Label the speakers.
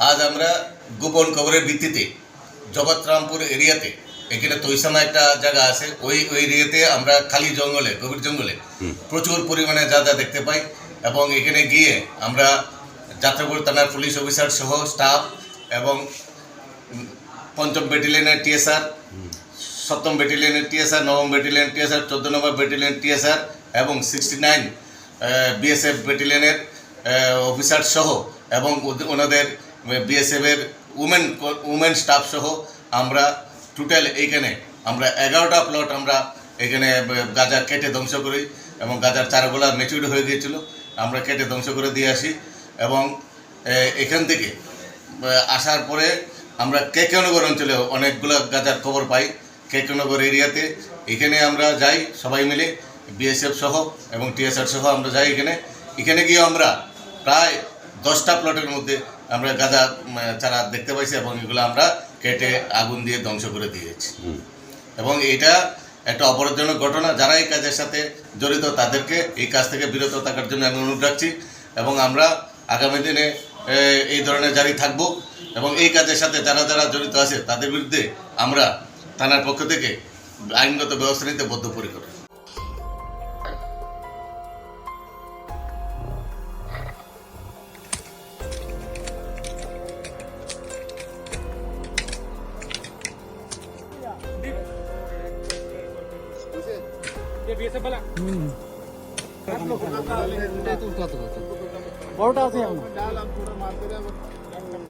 Speaker 1: আজ আমরা গোপন খবরের ভিত্তিতে জগৎরামপুর এরিয়াতে এখানে তৈসানা একটা জায়গা আছে ওই ওই এরিয়াতে আমরা খালি জঙ্গলে গভীর জঙ্গলে প্রচুর পরিমাণে যা যা দেখতে পাই এবং এখানে গিয়ে আমরা যাত্রাপুর থানার পুলিশ অফিসার সহ স্টাফ এবং পঞ্চম ব্যাটালিয়নের টিএসআর সপ্তম ব্যাটালিয়নের টিএসআর নবম ব্যাটালিয়ন টিএসআর চোদ্দ নম্বর ব্যাটালিয়ন টিএসআর এবং সিক্সটি নাইন বিএসএফ ব্যাটালিয়নের অফিসার সহ এবং ওনাদের বিএসএফের উমেন উমেন স্টাফ সহ আমরা টোটাল এইখানে আমরা এগারোটা প্লট আমরা এখানে গাঁজা কেটে ধ্বংস করি এবং গাঁজার চারাগুলা মেচুরি হয়ে গিয়েছিল। আমরা কেটে ধ্বংস করে দিয়ে আসি এবং এখান থেকে আসার পরে আমরা কেকেনগর অঞ্চলে অনেকগুলো গাজার খবর পাই। কেকেনগর এরিয়াতে এখানে আমরা যাই সবাই মিলে বিএসএফ সহ এবং টিএসআর সহ আমরা যাই এখানে। এখানে গিয়ে আমরা প্রায় দশটা প্লটের মধ্যে আমরা গাঁজা উম, চারা দেখতে পাইছি এবং এগুলো আমরা কেটে আগুন দিয়ে ধ্বংস করে দিয়েছি। এবং এটা একটা অপরাধজনক ঘটনা। যারা এই কাজের সাথে জড়িত তাদেরকে এই কাজ থেকে বিরত থাকার জন্য আমি অনুরোধ রাখছি এবং আমরা আগামী দিনে এই ধরনের জারি থাকব এবং এই কাজের সাথে যারা যারা জড়িত আছে তাদের বিরুদ্ধে আমরা থানার পক্ষ থেকে আইনগত ব্যবস্থা নিতে বদ্ধপরিকর।
Speaker 2: বড়টা আছে এখন